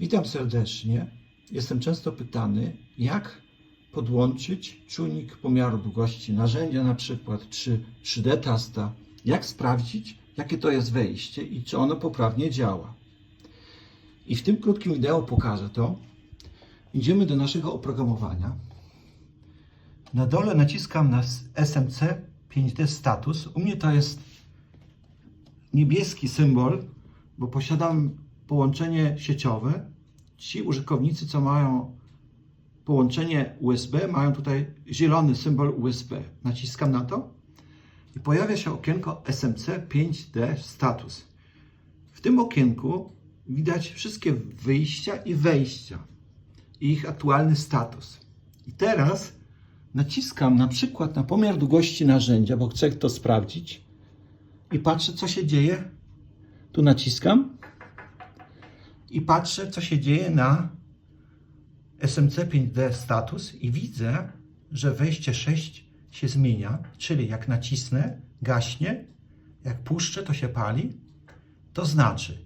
Witam serdecznie. Jestem często pytany, jak podłączyć czujnik pomiaru długości narzędzia na przykład, czy 3D tasta, jak sprawdzić, jakie to jest wejście i czy ono poprawnie działa. I w tym krótkim wideo pokażę to. Idziemy do naszego oprogramowania. Na dole naciskam na SMC 5D status. U mnie to jest niebieski symbol, bo posiadam połączenie sieciowe. Ci użytkownicy, co mają połączenie USB, mają tutaj zielony symbol USB. Naciskam na to i pojawia się okienko SMC 5D status. W tym okienku widać wszystkie wyjścia i wejścia i ich aktualny status. I teraz naciskam na przykład na pomiar długości narzędzia, bo chcę to sprawdzić i patrzę, co się dzieje. Tu naciskam i patrzę, co się dzieje na SMC 5D status i widzę, że wejście 6 się zmienia, czyli jak nacisnę, gaśnie, jak puszczę, to się pali. To znaczy,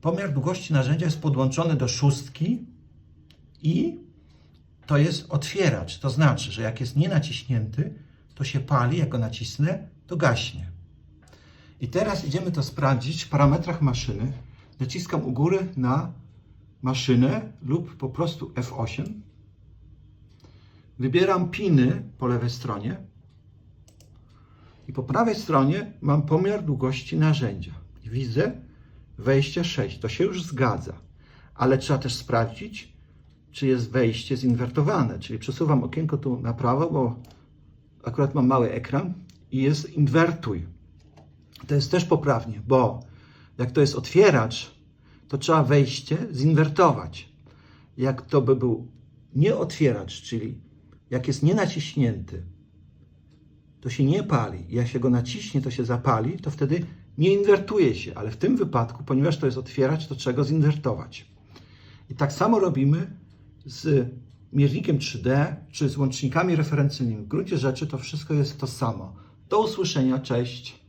pomiar długości narzędzia jest podłączony do szóstki i to jest otwieracz. To znaczy, że jak jest nienaciśnięty, to się pali, jak go nacisnę, to gaśnie. I teraz idziemy to sprawdzić w parametrach maszyny. Naciskam u góry na maszynę lub po prostu F8. Wybieram piny po lewej stronie. I po prawej stronie mam pomiar długości narzędzia. Widzę wejście 6. To się już zgadza. Ale trzeba też sprawdzić, czy jest wejście zinwertowane. Czyli przesuwam okienko tu na prawo, bo akurat mam mały ekran i jest inwertuj. To jest też poprawnie, bo jak to jest otwieracz, to trzeba wejście zinwertować. Jak to by był nie otwieracz, czyli jak jest nienaciśnięty, to się nie pali. Jak się go naciśnie, to się zapali, to wtedy nie inwertuje się. Ale w tym wypadku, ponieważ to jest otwieracz, to trzeba go zinwertować. I tak samo robimy z miernikiem 3D czy z łącznikami referencyjnymi. W gruncie rzeczy to wszystko jest to samo. Do usłyszenia, cześć.